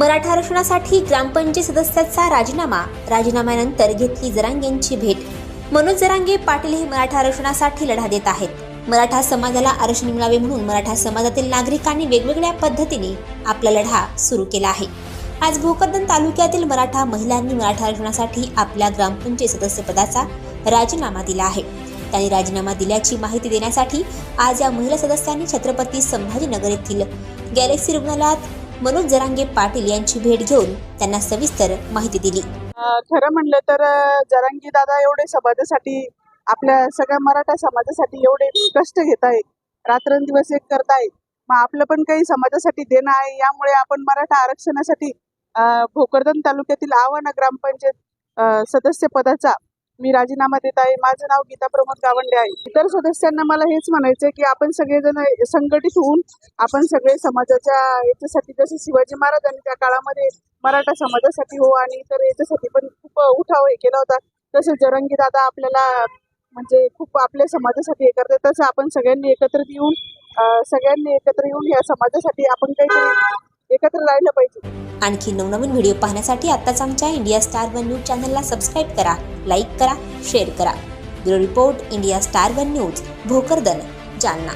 मराठा आरक्षणासाठी ग्रामपंचायत सदस्याचा राजीनामा. राजीनाम्यानंतर घेतली जरांगेंची भेट. मनोज जरांगे पाटील हे मराठा आरक्षणासाठी लढा देत आहेत. मराठा समाजाला आरक्षण मिळावे म्हणून मराठा समाजातील नागरिकांनी वेगवेगळ्या पद्धतीने आपला लढा सुरू केला आहे. आज भोकरदन तालुक्यातील मराठा महिलांनी मराठा आरक्षणासाठी आपल्या ग्रामपंचायत सदस्यपदाचा राजीनामा दिला आहे. त्यांनी राजीनामा दिल्याची माहिती देण्यासाठी आज या महिला सदस्यांनी छत्रपती संभाजीनगर येथील गॅलेक्सी रुग्णालयात मनोज जरांगे पाटील यांची भेट घेऊन त्यांना सविस्तर माहिती दिली. खरं म्हणलं तर अ, जरांगी दादा एवढे समाजासाठी आपल्या सगळ्या मराठा समाजासाठी एवढे कष्ट घेत आहेत रात्रंदिवस एक करतायत. मग आपलं पण काही समाजासाठी देणं आहे यामुळे आपण मराठा आरक्षणासाठी भोकरदन तालुक्यातील आव्हाना ग्रामपंचायत सदस्य पदाचा मी राजीनामा देत आहे माझं नाव गीता प्रमोद गावंडे आहे. इतर सदस्यांना मला हेच म्हणायचं आहे की आपण सगळेजण संघटित होऊन आपण सगळे समाजाच्या याच्यासाठी जसे शिवाजी महाराजांनी त्या काळामध्ये मराठा समाजासाठी हो आणि इतर याच्यासाठी पण खूप उठाव हे केला होता. तसे जरंगी दादा आपल्याला म्हणजे खूप आपल्या समाजासाठी हे करतात. तसं आपण सगळ्यांनी एकत्रित येऊन सगळ्यांनी एकत्र येऊन या समाजासाठी आपण काहीतरी एकत्र राहिलं पाहिजे. आणखी नवनवीन व्हिडिओ पाहण्यासाठी आताच आमच्या इंडिया स्टार वन न्यूज चॅनलला सबस्क्राईब करा लाईक करा शेअर करा. Bureau report India star one news Bhokardan Jalna.